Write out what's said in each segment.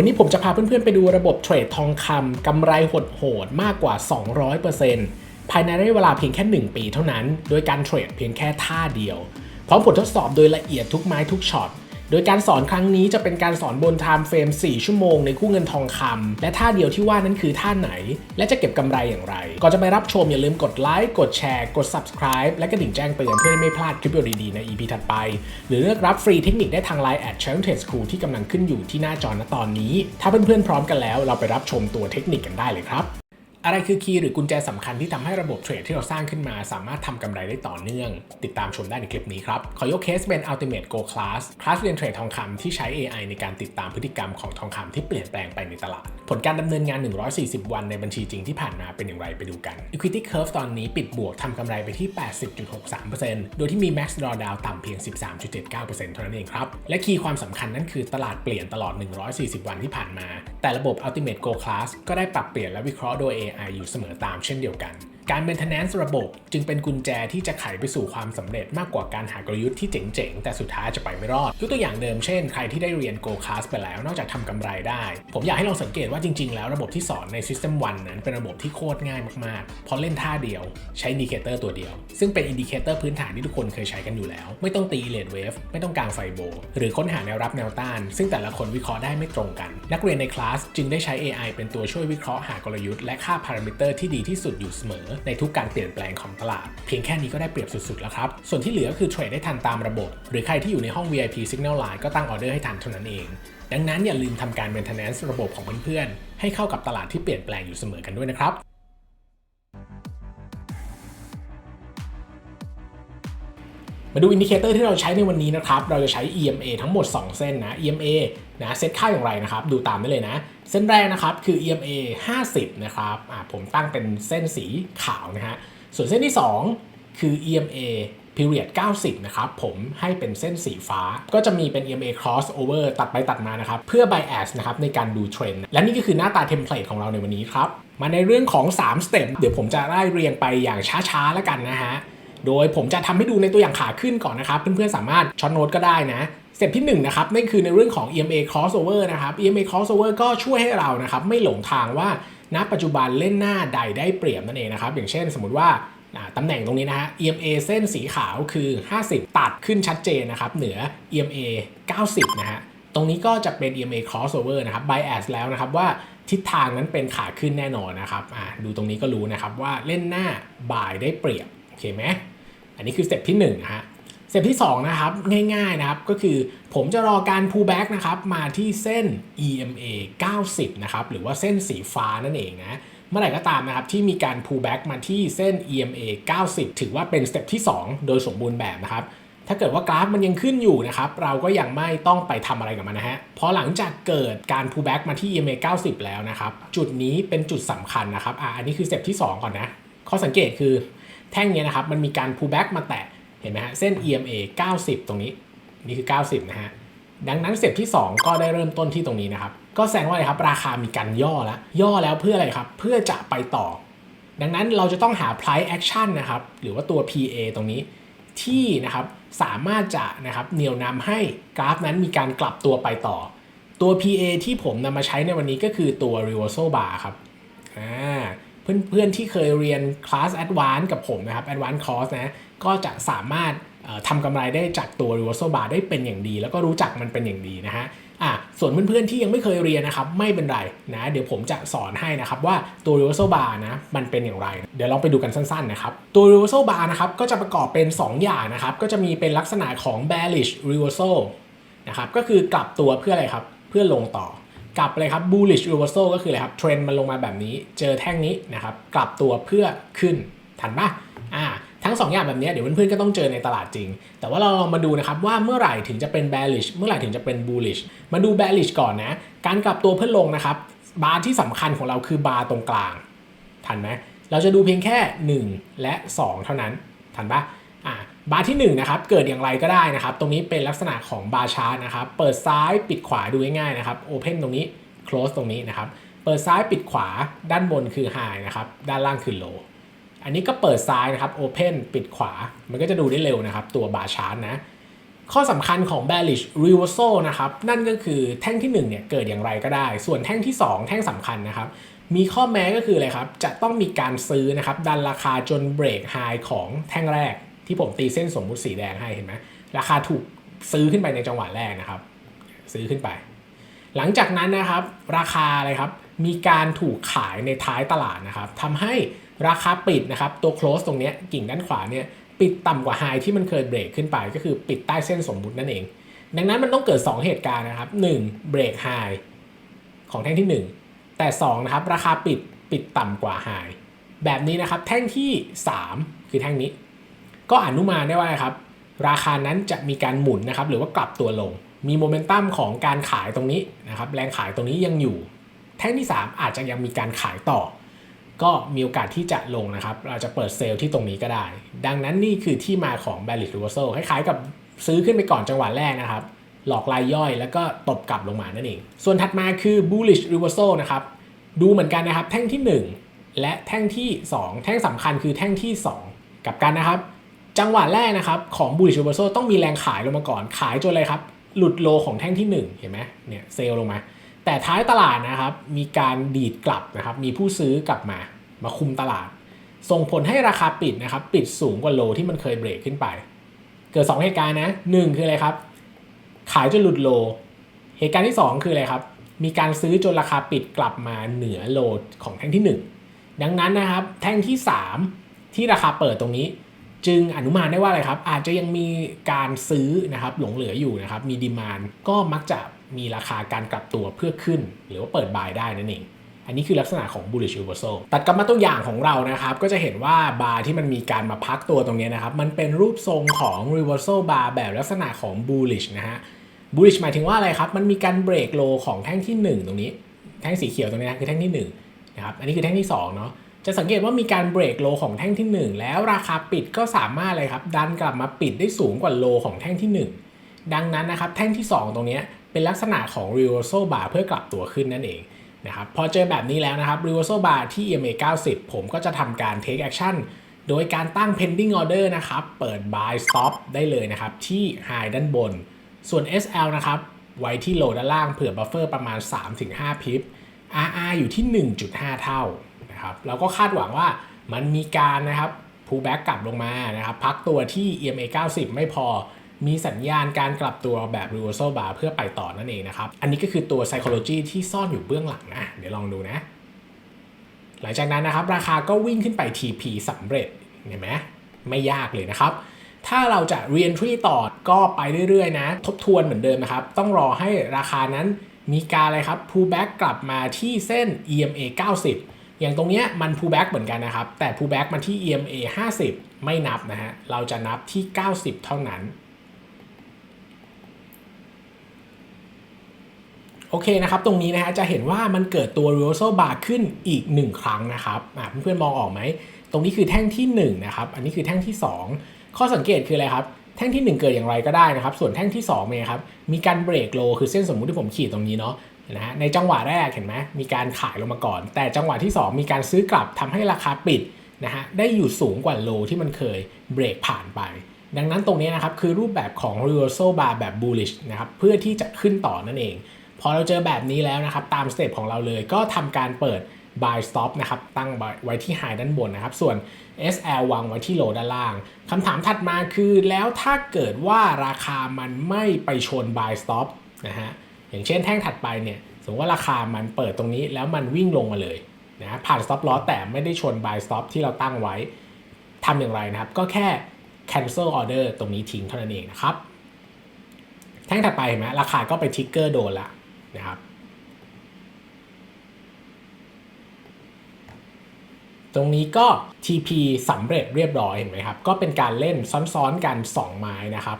วันนี้ผมจะพาเพื่อนๆไปดูระบบเทรดทองคำกำไรหดโหดมากกว่า 200%ภายในระยะเวลาเพียงแค่ 1 ปีเท่านั้น โดยการเทรดเพียงแค่ท่าเดียว พร้อมผลทดสอบโดยละเอียดทุกไม้ทุกช็อต โดยการสอนครั้งนี้จะเป็นการสอนบน time frame 4ชั่วโมงในคู่เงินทองคำและท่าเดียวที่ว่านั้นคือท่าไหน และจะเก็บกำไรอย่างไร ก่อนจะไปรับชมอย่าลืมกดไลค์กดแชร์ กด subscribe และกระดิ่งแจ้งเตือนเพื่อไม่พลาดคลิปวิดีโอดีๆใน EP ถัดไป หรือเลือกรับฟรีเทคนิคได้ทาง Line at Channel Trade School ที่กำลังขึ้นอยู่ที่หน้าจอณตอนนี้ ถ้าเพื่อนๆพร้อมกันแล้ว เราไปรับชมตัวเทคนิคกันได้เลยครับ อะไรคือคีย์หรือกุญแจสำคัญที่ทำให้ระบบเทรดที่เราสร้างขึ้นมา สามารถทำกำไรได้ต่อเนื่อง ติดตามชมได้ในคลิปนี้ครับ ขอยกเคสเป็น Ultimate Go Class คลาสเรียนเทรดทองคำที่ใช้ AI ในการติดตามพฤติกรรมของทองคำที่เปลี่ยนแปลงไปในตลาด ผลการดำเนินงาน 140 วันในบัญชีจริงที่ผ่านมาเป็นอย่างไรไปดูกัน Equity Curve ตอนนี้ปิดบวกทำกำไรไปที่ 80.63%โดยที่มี Max Drawdown ต่ำเพียง 13.79%เท่านั้นเองครับ และคีย์ความสำคัญนั่นคือตลาดเปลี่ยนตลอด 140 วันที่ผ่านมา แต่ระบบ Ultimate Go Class ก็ได้ปรับเปลี่ยนและวิเคราะห์โดย AI อยู่เสมอตามเช่นเดียวกัน การ maintenance ระบบจึงเป็นกุญแจที่จะไขไปสู่ความสำเร็จมากกว่าการหากลยุทธ์ที่เจ๋งๆ แต่สุดท้ายจะไปไม่รอดยกตัวอย่างเดิมเช่นใครที่ได้เรียน Go Class ไปแล้ว นอกจากทำกำไรได้ ผมอยากให้ลองสังเกตว่าจริงๆ แล้วระบบที่สอนใน System 1นั้นเป็นระบบที่โคตรง่ายมากๆ เพราะเล่นท่าเดียวใช้อินดิเคเตอร์ตัวเดียว ซึ่งเป็นอินดิเคเตอร์พื้นฐานที่ทุกคนเคยใช้กันอยู่แล้ว ไม่ต้องตีเลดเวฟไม่ต้องกางไฟโบ หรือค้นหาแนวรับแนวต้าน ซึ่งแต่ละคนวิเคราะห์ได้ไม่ตรงกัน นักเรียนในคลาสจึงได้ใช้ AI เป็นตัวช่วยวิเคราะห์หากลยุทธ์และค่าพารามิเตอร์ที่ดีที่สุดอยู่เสมอในทุกการเปลี่ยนแปลงของตลาด เพียงแค่นี้ก็ได้เปรียบสุดๆแล้วครับ ส่วนที่เหลือคือเทรดได้ทันตามระบบ หรือใครที่อยู่ในห้อง VIP Signal Line ก็ตั้งออเดอร์ให้ทันเท่านั้นเอง ดังนั้นอย่าลืมทำการ maintenance ระบบของเพื่อนๆให้เข้ากับตลาดที่เปลี่ยนแปลงอยู่เสมอกันด้วยนะครับมาดูอินดิเคเตอร์ที่เราใช้ในวันนี้นะครับ เราจะใช้ EMA ทั้งหมด 2 เส้นนะ EMA นะเซตค่าอย่างไรนะครับ ดูตามได้เลยนะ เส้นแรกนะครับคือ EMA 50 นะครับผมตั้งเป็นเส้นสีขาวนะฮะ ส่วนเส้นที่ 2 คือ EMA period 90 นะครับผมให้เป็นเส้นสีฟ้า ก็จะมีเป็น EMA crossover ตัดไปตัดมานะครับ เพื่อ bias นะครับในการดูเทรนด์และนี่ก็คือหน้าตาเทมเพลตของเราในวันนี้ครับ มาในเรื่องของ 3 สเต็ปเดี๋ยวผมจะไล่เรียงไปอย่างช้าๆแล้วกันนะฮะ โดยผมจะทำให้ดูในตัวอย่างขาขึ้นก่อนนะครับ เพื่อนๆสามารถช็อตโน้ตก็ได้นะ สเต็ปที่1นะครับนั่นคือในเรื่องของ EMA crossover นะครับ EMA crossover ก็ช่วยให้เรานะครับไม่หลงทางว่าณปัจจุบันเล่นหน้าใดได้เปรียบนั่นเองนะครับ อย่างเช่นสมมติว่าตำแหน่งตรงนี้นะฮะ EMA เส้นสีขาวคือ 50 ตัดขึ้นชัดเจนนะครับ เหนือ EMA 90 นะฮะ ตรงนี้ก็จะเป็น EMA crossover นะครับ bias แล้วนะครับว่าทิศทางนั้นเป็นขาขึ้นแน่นอนนะครับดูตรงนี้ก็รู้นะครับว่าเล่นหน้าบ่ายได้เปรียบ โอเคไหม อันนี้คือสเต็ปที่1นะฮะ สเต็ปที่ 2 นะครับ ง่ายๆนะครับ ก็คือผมจะรอการ pullback นะครับ มาที่เส้น EMA 90 นะครับ หรือว่าเส้นสีฟ้านั่นเองนะเมื่อไหร่ก็ตามนะครับ ที่มีการ pullback มาที่เส้น EMA 90 ถือว่าเป็นสเต็ปที่ 2 โดยสมบูรณ์แบบนะครับ ถ้าเกิดว่ากราฟมันยังขึ้นอยู่นะครับ เราก็ยังไม่ต้องไปทำอะไรกับมันนะฮะพราะหลังจากเกิดการ pullback มาที่ EMA 90 แล้วนะครับ จุดนี้เป็นจุดสำคัญนะครับอะอันนี้คือสเต็ปที่ 2 ก่อนนะ ข้อสังเกตคือแท่งเนี้ยนะครับ มันมีการ pullback มาแตะ เห็นไหมฮะเส้น EMA 90 ตรงนี้นี่คือ 90 นะฮะดังนั้นสเต็ปที่ 2 ก็ได้เริ่มต้นที่ตรงนี้นะครับ ก็แสดงว่าอะไรครับราคามีการย่อแล้ว ย่อแล้วเพื่ออะไรครับ เพื่อจะไปต่อ ดังนั้นเราจะต้องหา price action นะครับ หรือว่าตัว PA ตรงนี้ ที่นะครับสามารถจะนะครับเหนี่ยวนำให้กราฟนั้นมีการกลับตัวไปต่อ ตัว PA ที่ผมนำมาใช้ในวันนี้ก็คือตัว reversal bar ครับอ่าเพื่อนๆที่เคยเรียนคลาส Advance กับผมนะครับ Advance Course นะ ก็จะสามารถทำกำไรได้จากตัว reversal bar ได้เป็นอย่างดี แล้วก็รู้จักมันเป็นอย่างดีนะฮะอะส่วนเพื่อนๆที่ยังไม่เคยเรียนนะครับไม่เป็นไรนะเดี๋ยวผมจะสอนให้นะครับว่าตัว reversal bar นะมันเป็นอย่างไร เดี๋ยวลองไปดูกันสั้นๆนะครับตัว reversal bar นะครับก็จะประกอบเป็น 2 อย่างนะครับก็จะมีเป็นลักษณะของ bearish reversal นะครับก็คือกลับตัวเพื่ออะไรครับเพื่อลงต่อกลับเลยครับ bullish reversal ก็คืออะไรครับเทรนด์มันลงมาแบบนี้เจอแท่งนี้นะครับกลับตัวเพื่อขึ้นทันปะอ่า ทั้ง2ออย่างแบบนี้เดี๋ยวเพื่อนๆก็ต้องเจอในตลาดจริง แต่ว่าเราลองมาดูนะครับว่าเมื่อไหร่ถึงจะเป็น bearish เมื่อไหร่ถึงจะเป็น bullish มาดู bearish ก่อนนะ การกลับตัวเพื่อลงนะครับ บาร์ที่สำคัญของเราคือบาร์ตรงกลาง ทันไหมเราจะดูเพียงแค่ 1 และ 2 เท่านั้น ทันปะอ่าบาร์ที่1นะครับเกิดอย่างไรก็ได้นะครับ ตรงนี้เป็นลักษณะของบาร์ชาร์ตนะครับ เปิดซ้ายปิดขวาดูง่ายๆนะครับ Open ตรงนี้ Close ตรงนี้นะครับ เปิดซ้ายปิดขวาด้านบนคือ High นะครับ ด้านล่างคือ Low อันนี้ก็เปิดซ้ายนะครับ Open ปิดขวา มันก็จะดูได้เร็วนะครับ ตัวบาร์ชาร์ตนะ ข้อสำคัญของ bearish reversal นะครับ นั่นก็คือแท่งที่1เนี่ยเกิดอย่างไรก็ได้ ส่วนแท่งที่ 2 แท่งสำคัญนะครับ มีข้อแม้ก็คืออะไรครับ จะต้องมีการซื้อนะครับ ดันราคาจนเบรกไฮของแท่งแรก ที่ผมตีเส้นสมมุติสีแดงให้เห็นไหมราคาถูกซื้อขึ้นไปในจังหวะแรกนะครับ ซื้อขึ้นไป หลังจากนั้นนะครับ ราคาอะไรครับ มีการถูกขายในท้ายตลาดนะครับทำให้ ราคาปิดนะครับตัว close ตรงนี้กิ่งด้านขวาเนี่ยปิดต่ำกว่าไฮที่มันเคยเบรกขึ้นไป ก็คือปิดใต้เส้นสมมุตินั่นเอง ดังนั้นมันต้องเกิด 2 เหตุการณ์นะครับ 1. เบรกไฮของแท่งที่ 1 แต่ 2 นะครับ ราคาปิดปิดต่ำกว่าไฮแบบนี้นะครับแท่งที่ 3 คือแท่งนี้ ก็อนุมานได้ว่าครับราคานั้นจะมีการหมุนนะครับหรือว่ากลับตัวลง มีโมเมนตัมของการขายตรงนี้นะครับแรงขายตรงนี้ยังอยู่ แท่งที่ 3 อาจจะยังมีการขายต่อ ก็มีโอกาสที่จะลงนะครับ เราจะเปิดเซลล์ที่ตรงนี้ก็ได้ ดังนั้นนี่คือที่มาของ bearish reversal คล้ายๆกับซื้อขึ้นไปก่อนจังหวะแรกนะครับ หลอกรายย่อยแล้วก็ตบกลับลงมานั่นเอง ส่วนถัดมาคือ bullish reversal นะครับ ดูเหมือนกันนะครับ แท่งที่ 1 และแท่งที่ 2 แท่งสำคัญคือแท่งที่ 2 กับกันนะครับ จังหวะแรกนะครับของ bullish reversal ต้องมีแรงขายลงมาก่อน ขายจนอะไรครับ หลุดโลของแท่งที่ 1 เห็นไหมเนี่ยเซลลงมา แต่ท้ายตลาดนะครับ มีการดีดกลับนะครับ มีผู้ซื้อกลับมามาคุมตลาด ส่งผลให้ราคาปิดนะครับ ปิดสูงกว่าโลที่มันเคยเบรกขึ้นไป เกิด 2 เหตุการณ์นะหนึ่งคืออะไรครับ ขายจนหลุดโล เหตุการณ์ที่ 2 คืออะไรครับ มีการซื้อจนราคาปิดกลับมาเหนือโลของแท่งที่ 1 ดังนั้นนะครับ แท่งที่ 3 ที่ราคาเปิดตรงนี้ จึงอนุมานได้ว่าอะไรครับ อาจจะยังมีการซื้อนะครับหลงเหลืออยู่นะครับ มีดีมานก็มักจะ มีราคาการกลับตัวเพื่อขึ้น หรือว่าเปิดบายได้นั่นเองอันนี้คือลักษณะของ bullish reversal ตัดกลับมาตัวอย่างของเรานะครับ ก็จะเห็นว่าบาร์ที่มันมีการมาพักตัวตรงนี้นะครับ มันเป็นรูปทรงของ reversal bar แบบลักษณะของ bullish นะฮะ bullish หมายถึงว่าอะไรครับ มันมีการเบรกโลของแท่งที่ 1 ตรงนี้ แท่งสีเขียวตรงนี้นะคือแท่งที่1นะครับ อันนี้คือแท่งที่2เนาะ จะสังเกตว่ามีการเบรกโลของแท่งที่ 1 แล้วราคาปิดก็สามารถเลยครับ ดันกลับมาปิดได้สูงกว่าโลของแท่งที่ 1 ดังนั้นนะครับ แท่งที่ 2 ตรงนี้เเป็นลักษณะของ reversal bar เพื่อกลับตัวขึ้นนั่นเองนะครับพอเจอแบบนี้แล้วนะครับ reversal bar ที่ EMA 90 ผมก็จะทำการ take action โดยการตั้ง pending order นะครับ เปิด buy stop ได้เลยนะครับ ที่ high ด้านบน ส่วน SL นะครับ ไว้ที่ low ด้านล่างเผื่อ buffer ประมาณ 3-5 พิป RR อยู่ที่ 1.5 เท่านะครับเราก็คาดหวังว่ามันมีการนะครับ pullback กลับลงมานะครับ พักตัวที่ EMA 90 ไม่พอ มีสัญญาณการกลับตัวแบบ reversal bar เพื่อไปต่อนั่นเองนะครับ อันนี้ก็คือตัว psychology ที่ซ่อนอยู่เบื้องหลังนะ เดี๋ยวลองดูนะ หลังจากนั้นนะครับ ราคาก็วิ่งขึ้นไป TP สำเร็จ เห็นไหมไม่ยากเลยนะครับ ถ้าเราจะ re-entry ต่อก็ไปเรื่อยๆนะ ทบทวนเหมือนเดิมนะครับ ต้องรอให้ราคานั้นมีการอะไรครับ pullback กลับมาที่เส้น EMA 90อย่างตรงเนี้ยมัน pullback เหมือนกันนะครับ แต่ pullback มาที่ EMA 50 ไม่นับนะฮะ เราจะนับที่ 90 เท่านั้น โอเคนะครับ ตรงนี้นะฮะจะเห็นว่ามันเกิดตัว reversal bar ขึ้นอีก 1 ครั้งนะครับเพื่อนๆมองออกไหม ตรงนี้คือแท่งที่1นะครับ อันนี้คือแท่งที่ 2 ข้อสังเกตคืออะไรครับ แท่งที่ 1 เกิดอย่างไรก็ได้นะครับ ส่วนแท่งที่2เนี่ยครับ มีการเบรกโลคือเส้นสมมุติที่ผมขีดตรงนี้เนาะนะฮะในจังหวะแรกเห็นไหมมีการขายลงมาก่อน แต่จังหวะที่ 2 มีการซื้อกลับทำให้ราคาปิดนะฮะได้อยู่สูงกว่าโลที่มันเคยเบรกผ่านไป ดังนั้นตรงนี้นะครับคือรูปแบบของ reversal bar แบบ bullish นะครับเพื่อที่จะขึ้นต่อนั่นเอง พอเราเจอแบบนี้แล้วนะครับ ตามสเต็ปของเราเลยก็ทำการเปิด buy stop นะครับตั้งไว้ที่ high ด้านบนนะครับ ส่วน SL วางไว้ที่ low ด้านล่างคำถามถัดมาคือแล้วถ้าเกิดว่าราคามันไม่ไปชน buy stop นะฮะอย่างเช่นแท่งถัดไปเนี่ยสมมติว่าราคามันเปิดตรงนี้แล้วมันวิ่งลงมาเลยนะผ่าน stop loss แต่ไม่ได้ชน buy stop ที่เราตั้งไว้ทำอย่างไรนะครับ ก็แค่ cancel order ตรงนี้ทิ้งเท่านั้นเองนะครับ แท่งถัดไปเห็นไหมราคาก็ไปทิกเกอร์โดนละ นะครับตรงนี้ก็ TP สำเร็จเรียบร้อยเห็นไหมครับ ก็เป็นการเล่นซ้อนๆกัน 2 ไม้นะครับ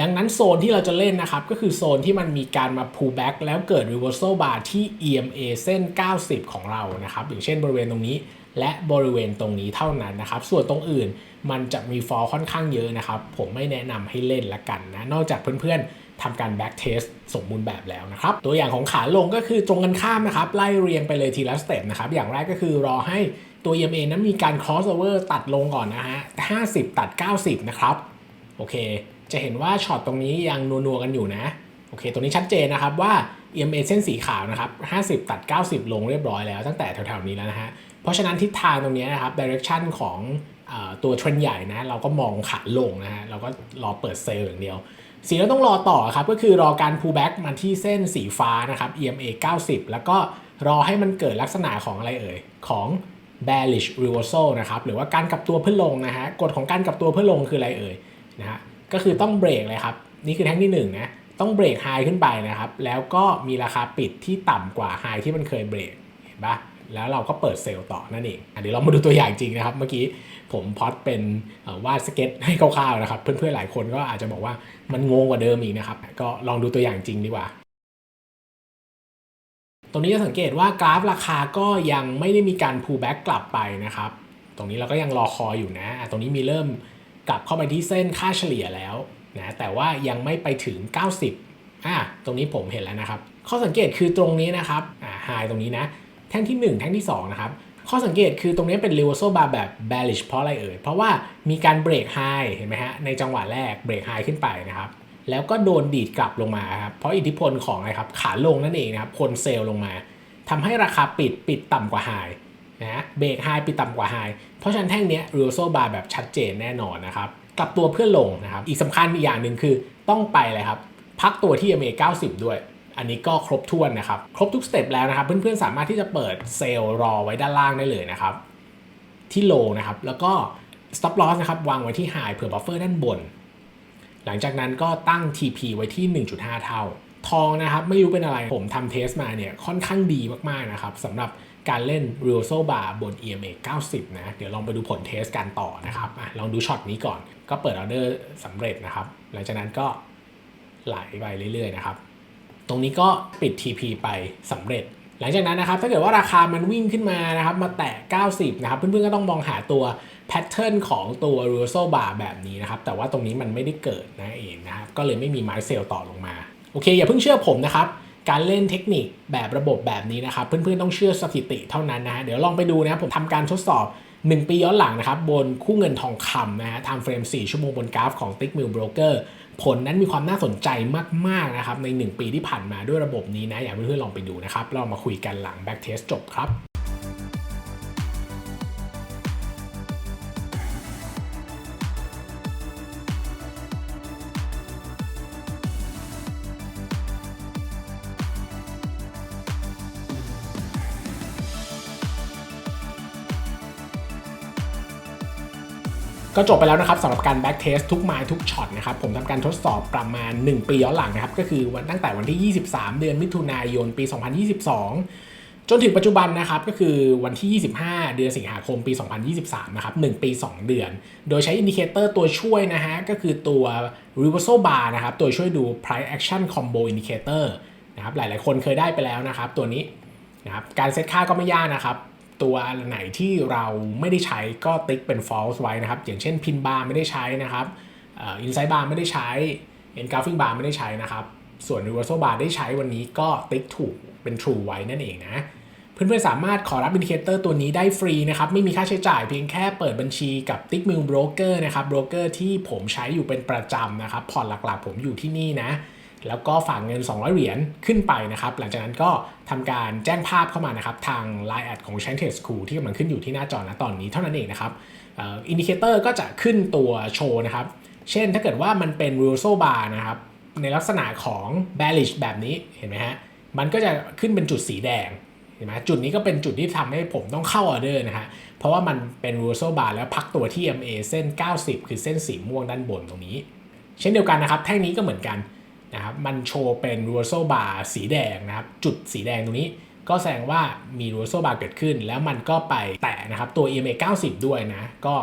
ดังนั้นโซนที่เราจะเล่นนะครับ ก็คือโซนที่มันมีการมา pull back แล้วเกิด reversal bar ที่ EMA เส้น 90 ของเรานะครับ อย่างเช่นบริเวณตรงนี้ และบริเวณตรงนี้เท่านั้นนะครับ ส่วนตรงอื่นมันจะมีฟอลค่อนข้างเยอะนะครับ ผมไม่แนะนำให้เล่นละกันนะ นอกจากเพื่อนๆ ทำการ back test สมบูรณ์แบบแล้วนะครับ ตัวอย่างของขาลงก็คือตรงกันข้ามนะครับ ไล่เรียงไปเลยทีละสเต็ปนะครับ อย่างแรกก็คือรอให้ตัว EMA นั้นมีการ crossover ตัดลงก่อนนะฮะ 50 ตัด 90 นะครับ โอเค จะเห็นว่าช็อตตรงนี้ยังนัวๆกันอยู่นะ โอเค ตรงนี้ชัดเจนนะครับว่า EMA เส้นสีขาวนะครับ 50 ตัด 90 ลงเรียบร้อยแล้วตั้งแต่แถวๆนี้แล้วนะฮะ เพราะฉะนั้นทิศทางตรงนี้นะครับ direction ของตัวเทรนใหญ่นะ เราก็มองขาลงนะฮะ เราก็รอเปิดเซลล์อย่างเดียว สิ่งที่ต้องรอต่อครับก็คือรอการ pullback มาที่เส้นสีฟ้านะครับ EMA 90 แล้วก็รอให้มันเกิดลักษณะของอะไรเอ่ย ของ bearish reversal นะครับหรือว่าการกลับตัวเพื่อลงนะฮะกฎของการกลับตัวเพื่อลงคืออะไรเอ่ยนะฮะก็คือต้องเบรกเลยครับ นี่คือแท่งที่1นงนะต้องเบรกไฮขึ้นไปนะครับ แล้วก็มีราคาปิดที่ต่ำกว่าไฮที่มันเคยเบรกเห็นปะ แล้วเราก็เปิดเซลล์ต่อนั่นเองอะเดี๋ยวเรามาดูตัวอย่างจริงนะครับ เมื่อกี้ผมพอดเป็นวาดสเก็ตให้คร่าวๆนะครับ เพื่อนๆหลายคนก็อาจจะบอกว่ามันงงกว่าเดิมอีกนะครับ ก็ลองดูตัวอย่างจริงดีกว่า ตรงนี้จะสังเกตว่ากราฟราคาก็ยังไม่ได้มีการ pull back กลับไปนะครับ ตรงนี้เราก็ยังรอคอยอยู่นะอะตรงนี้มีเริ่มกลับเข้าไปที่เส้นค่าเฉลี่ยแล้วนะแต่ว่ายังไม่ไปถึง 90อะตรงนี้ผมเห็นแล้วนะครับ ข้อสังเกตคือตรงนี้นะครับอ่าไฮตรงนี้นะ แท่งที่ 1 แท่งที่2นะครับข้อสังเกตคือตรงนี้เป็น reversal bar แบบ bearish เพราะอะไรเอ่ย เพราะว่ามีการเบรกไฮเห็นไหมฮะ ในจังหวะแรกเบรกไฮขึ้นไปนะครับ แล้วก็โดนดีดกลับลงมาครับ เพราะอิทธิพลของอะไรครับ ขาลงนั่นเองนะครับ คนเซลลงมาทำให้ราคาปิดปิดต่ำกว่าไฮนะเบรกไฮปิดต่ำกว่าไฮเพราะฉะนั้นแท่งนี้ reversal bar แบบชัดเจนแน่นอนนะครับ กลับตัวเพื่อลงนะครับ อีกสำคัญอีกอย่างหนึ่งคือต้องไปเลยครับ พักตัวที่ MA 90 ด้วย อันนี้ก็ครบถ้วนนะครับ ครบทุกสเต็ปแล้วนะครับเพื่อนๆสามารถที่จะเปิดเซลล์รอไว้ด้านล่างได้เลยนะครับ ที่โลนะครับแล้วก็ stop loss นะครับวางไว้ที่ high เผื่อ buffer ด้านบน หลังจากนั้นก็ตั้ง TP ไว้ที่ 1.5 เท่า ทองนะครับไม่รู้เป็นอะไรผมทำเทสมาเนี่ยค่อนข้างดีมากๆนะครับสำหรับการเล่น Real s o Bar บน EMA 90 นะ เดี๋ยวลองไปดูผลเทสกันต่อนะครับอลองดูช็อตนี้ก่อน ก็เปิดออเดอร์สำเร็จนะครับ หลังจากนั้นก็ไหลไปเรื่อยๆนะครับ ตรงนี้ก็ปิด TP ไปสำเร็จ หลังจากนั้นนะครับถ้าเกิดว่าราคามันวิ่งขึ้นมานะครับมาแตะ 90 นะครับ เพื่อนๆก็ต้องมองหาตัวแพทเทิร์นของตัว r e v e r s a l bar แบบนี้นะครับ แต่ว่าตรงนี้มันไม่ได้เกิดนะเองนะครับ ก็เลยไม่มีไม้เซลต่อลงมา โอเค อย่าเพิ่งเชื่อผมนะครับ การเล่นเทคนิคแบบระบบแบบนี้นะครับ เพื่อนๆต้องเชื่อสถิติเท่านั้นนะฮะเดี๋ยวลองไปดูนะครับผมทำการทดสอบ 1 ปีย้อนหลังนะครับ บนคู่เงินทองคำนะฮะ time frame 4 ชั่วโมงบนกราฟของ Tick Mill Broker ผลนั้นมีความน่าสนใจมากๆนะครับใน 1 ปีที่ผ่านมาด้วยระบบนี้นะ อยากให้เพื่อนๆลองไปดูนะครับ เรามาคุยกันหลัง back test จบครับ ก็จบไปแล้วนะครับสำหรับการ back test ทุกไม้ทุกช็อตนะครับผมทำการทดสอบประมาณ 1 ปีย้อนหลังนะครับก็คือวันตั้งแต่วันที่ 23 เดือนมิถุนายนปี 2022 จนถึงปัจจุบันนะครับก็คือวันที่ 25 เดือนสิงหาคมปี 2023 นะครับ 1 ปี 2 เดือน โดยใช้อินดิเคเตอร์ตัวช่วยนะฮะก็คือตัว reversal bar นะครับตัวช่วยดู price action combo indicator นะครับหลายๆ คนเคยได้ไปแล้วนะครับตัวนี้นะครับการเซตค่าก็ไม่ยากนะครับ ตัวไหนที่เราไม่ได้ใช้ก็ติ๊กเป็น false ไว้นะครับ อย่างเช่น pin bar ไม่ได้ใช้นะครับอ่อ inside bar ไม่ได้ใช้ engulfing bar ไม่ได้ใช้นะครับ ส่วน reversal bar ได้ใช้วันนี้ก็ติ๊กถูกเป็น true ไว้นั่นเองนะเพื่อนๆสามารถขอรับอินดิเคเตอร์ตัวนี้ได้ฟรีนะครับ ไม่มีค่าใช้จ่ายเพียงแค่เปิดบัญชีกับ t i c k m i l Broker นะครับโบรกเกอร์ที่ผมใช้อยู่เป็นประจำนะครับพอร์ตหลักๆผมอยู่ที่นี่นะ แล้วก็ฝากเงิน 200 เหรียญขึ้นไปนะครับ หลังจากนั้นก็ทำการแจ้งภาพเข้ามานะครับ ทาง Line แอดของ c h a n t e School ที่กำลังขึ้นอยู่ที่หน้าจอนะตอนนี้เท่านั้นเองนะครับอินดิเคเตอร์ก็จะขึ้นตัวโชว์นะครับ เช่นถ้าเกิดว่ามันเป็น r u s o bar นะครับ ในลักษณะของ bearish แบบนี้เห็นไหมฮะ มันก็จะขึ้นเป็นจุดสีแดงเห็นไหมจุดนี้ก็เป็นจุดที่ทำให้ผมต้องเข้าออเดอร์นะฮะ เพราะว่ามันเป็น r u s o bar แล้วพักตัวที่ MA เส้น 90 คือเส้นสีม่วงด้านบนตรงนี้ เช่นเดียวกันนะครับ แท่งนี้ก็เหมือนกัน นะครับมันโชว์เป็น r u s o bar สีแดงนะครับจุดสีแดงตรงนี้ก็แสดงว่ามี r u s o bar เกิดขึ้น แล้วมันก็ไปแตะนะครับตัว EMA 90 ด้วยนะ ก็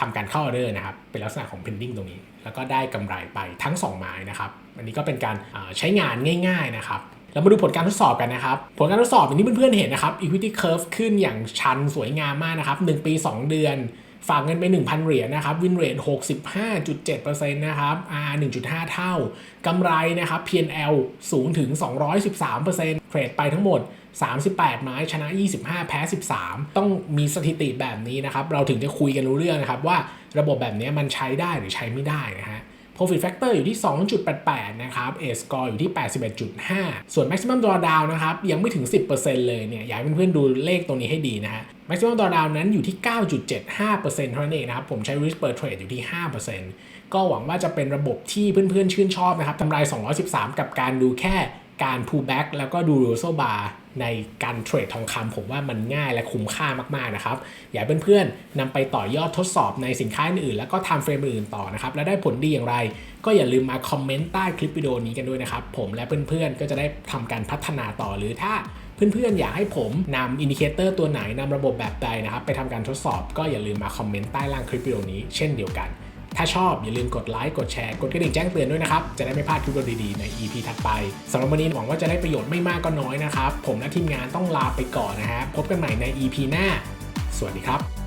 ทำการเข้าออเดอร์นะครับเป็นลักษณะของ pending ตรงนี้ แล้วก็ได้กำไรไปทั้ง 2 ไม้นะครับอันนี้ก็เป็นการใช้งานง่าย ๆนะครับเรามาดูผลการทดสอบกันนะครับ ผลการทดสอบอย่างที่เพื่อนๆเห็นนะครับ equity curve ขึ้นอย่างชันสวยงามมากนะครับ 1 ปี 2 เดือน ฝากเงินไป 1,000 เหรียญนะครับวินเรท65.7%นะครับ R 1.5 เท่ากำไรนะครับ P&L สูงถึง 213%เทรดไปทั้งหมด 38 ไม้ชนะ 25 แพ้ 13 ต้องมีสถิติแบบนี้นะครับ เราถึงจะคุยกันรู้เรื่องนะครับว่าระบบแบบนี้มันใช้ได้หรือใช้ไม่ได้นะฮะ profit factor อยู่ที่ 2.88 นะครับ A score อยู่ที่ 81.5 ส่วน maximum drawdown นะครับ ยังไม่ถึง 10%เลยเนี่ย อยากให้เพื่อนๆดูเลขตรงนี้ให้ดีนะฮะ maximum drawdown นั้นอยู่ที่ 9.75%เท่านั้นเองนะครับ ผมใช้ risk per trade อยู่ที่ 5%ก็หวังว่าจะเป็นระบบที่เพื่อนๆชื่นชอบนะครับทำราย 213 กับการดูแค่ การ pullback แล้วก็ดู reversal bar ในการเทรดทองคำผมว่ามันง่ายและคุ้มค่ามากๆนะครับ อยากเพื่อนๆนำไปต่อยอดทดสอบในสินค้าอื่นแล้วก็ทำเฟรมอื่นต่อนะครับ และได้ผลดีอย่างไร ก็อย่าลืมมาคอมเมนต์ใต้คลิปวิดีโอนี้กันด้วยนะครับ ผมและเพื่อนๆก็จะได้ทำการพัฒนาต่อหรือถ้าเพื่อนๆ อยากให้ผมนำอินดิเคเตอร์ตัวไหนนำระบบแบบใดนะครับ ไปทำการทดสอบก็อย่าลืมมาคอมเมนต์ใต้ล่างคลิปวิดีโอนี้เช่นเดียวกัน ถ้าชอบอย่าลืมกดไลค์กดแชร์กดกระดิ่งแจ้งเตือนด้วยนะครับ จะได้ไม่พลาดคลิปดีโอดีๆใน EP ถัดไปสำหรับวันนี้หวังว่าจะได้ประโยชน์ไม่มากก็น้อยนะครับ ผมและทีมงานต้องลาไปก่อนนะฮะพบกันใหม่ใน EP หน้า สวัสดีครับ